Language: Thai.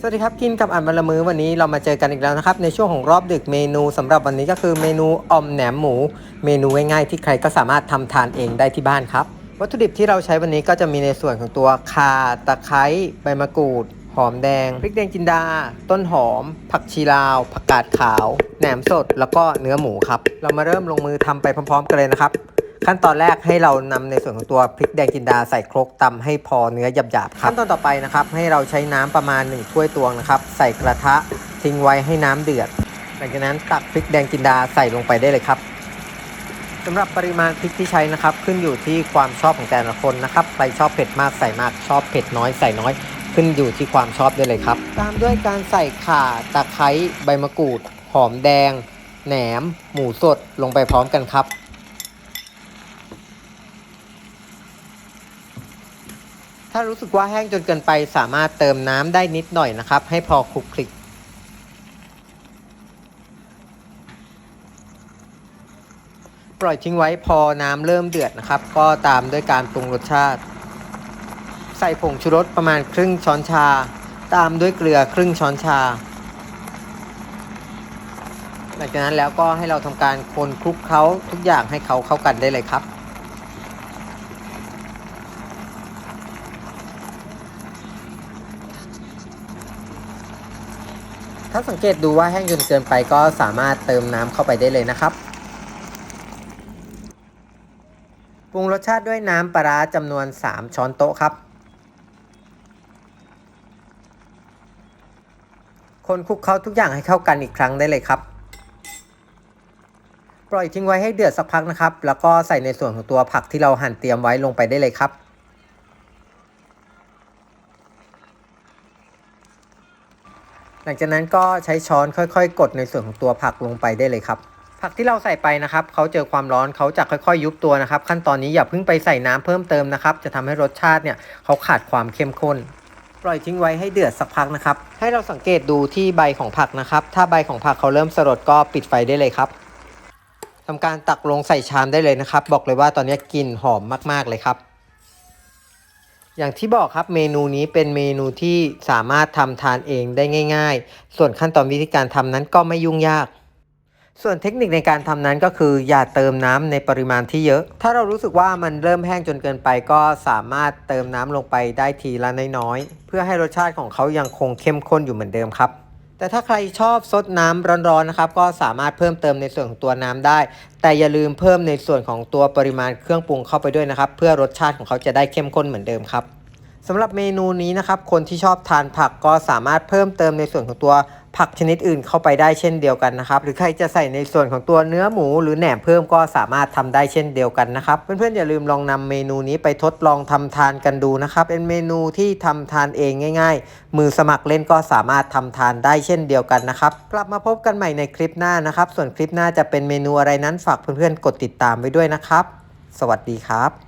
สวัสดีครับกินกับอันวันละมือวันนี้เรามาเจอกันอีกแล้วนะครับ ในช่วงของรอบดึกเมนูสำหรับวันนี้ก็คือเมนูออมแหนมหมู เมนูง่ายๆที่ใครก็สามารถทำทานเองได้ที่บ้านครับ วัตถุดิบที่เราใช้วันนี้ก็จะมีในส่วนของตัวข่าตะไคร้ใบมะกรูด หอมแดงพริกแดงจินดา ต้นหอม ผักชีลาว ผักกาดขาว แหนมสดแล้วก็เนื้อหมูครับเรามาเริ่มลงมือทำไปพร้อม ๆ กันเลยนะครับ ขั้นตอนแรกให้เรานำในส่วนของตัวพริกแดงจินดาใส่ครกตำให้พอเนื้อหยาบๆครับขั้นตอนต่อไปนะครับให้เราใช้น้ำประมาณ1ถ้วยตวงนะครับใส่กระทะทิ้งไว้ให้น้ำเดือด หลังจากนั้นตักพริกแดงจินดาใส่ลงไปได้เลยครับสำหรับปริมาณพริกที่ใช้นะครับ ขึ้นอยู่ที่ความชอบของแต่ละคนนะครับใครชอบเผ็ดมากใส่มากชอบเผ็ดน้อยใส่น้อย ขึ้นอยู่ที่ความชอบได้เลยครับ ตามด้วยการใส่ข่าตะไคร้ใบมะกรูด หอมแดง แหนม หมูสดลงไปพร้อมกันครับ ถ้ารู้สึกว่าแห้งจนเกินไปสามารถเติมน้ำได้นิดหน่อยนะครับ ให้พอคลุกคลิก ปล่อยทิ้งไว้พอน้ำเริ่มเดือดนะครับ ก็ตามด้วยการปรุงรสชาติ ใส่ผงชูรสประมาณครึ่งช้อนชา ตามด้วยเกลือครึ่งช้อนชาหลังจากนั้นแล้วก็ให้เราทำการคนคลุกเคล้าทุกอย่างให้เขาเข้ากันได้เลยครับ ถ้าสังเกตดูว่าแห้งจนเกินไปก็สามารถเติมน้ำเข้าไปได้เลยนะครับปรุงรสชาติด้วยน้ำปลาร้าจำนวน 3 ช้อนโต๊ะครับ คนคลุกเคล้าทุกอย่างให้เข้ากันอีกครั้งได้เลยครับ ปล่อยทิ้งไว้ให้เดือดสักพักนะครับ แล้วก็ใส่ในส่วนของตัวผักที่เราหั่นเตรียมไว้ลงไปได้เลยครับ หลังจากนั้นก็ใช้ช้อนค่อยๆ กดในส่วนของตัวผักลงไปได้เลยครับ ผักที่เราใส่ไปนะครับเขาเจอความร้อนเขาจะค่อยๆ ยุบตัวนะครับ ขั้นตอนนี้อย่าเพิ่งไปใส่น้ำเพิ่มเติมนะครับ จะทำให้รสชาติเนี่ยเขาขาดความเข้มข้น ปล่อยทิ้งไว้ให้เดือดสักพักนะครับ ให้เราสังเกตดูที่ใบของผักนะครับ ถ้าใบของผักเขาเริ่มสลดก็ปิดไฟได้เลยครับทำการตักลงใส่ชามได้เลยนะครับ บอกเลยว่าตอนนี้กลิ่นหอมมากๆเลยครับ อย่างที่บอกครับเมนูนี้เป็นเมนูที่สามารถทำทานเองได้ง่าย ๆ ส่วนขั้นตอนวิธีการทำนั้นก็ไม่ยุ่งยาก ส่วนเทคนิคในการทำนั้นก็คือ อย่าเติมน้ำในปริมาณที่เยอะ ถ้าเรารู้สึกว่ามันเริ่มแห้งจนเกินไป ก็สามารถเติมน้ำลงไปได้ทีละน้อยๆ เพื่อให้รสชาติของเขายังคงเข้มข้นอยู่เหมือนเดิมครับ แต่ถ้าใครชอบซดน้ำร้อนๆนะครับ ก็สามารถเพิ่มเติมในส่วนของตัวน้ำได้ แต่อย่าลืมเพิ่มในส่วนของตัวปริมาณเครื่องปรุงเข้าไปด้วยนะครับ เพื่อรสชาติของเขาจะได้เข้มข้นเหมือนเดิมครับสำหรับเมนูนี้นะครับ คนที่ชอบทานผักก็สามารถเพิ่มเติมในส่วนของตัว ผักชนิดอื่นเข้าไปได้เช่นเดียวกันนะครับ หรือใครจะใส่ในส่วนของตัวเนื้อหมูหรือแหนมเพิ่มก็สามารถทำได้เช่นเดียวกันนะครับ เพื่อนๆอย่าลืมลองนำเมนูนี้ไปทดลองทำทานกันดูนะครับ เป็นเมนูที่ทำทานเองง่าย ๆ มือสมัครเล่นก็สามารถทำทานได้เช่นเดียวกันนะครับ กลับมาพบกันใหม่ในคลิปหน้านะครับ ส่วนคลิปหน้าจะเป็นเมนูอะไรนั้นฝากเพื่อนๆกดติดตามไว้ด้วยนะครับ สวัสดีครับ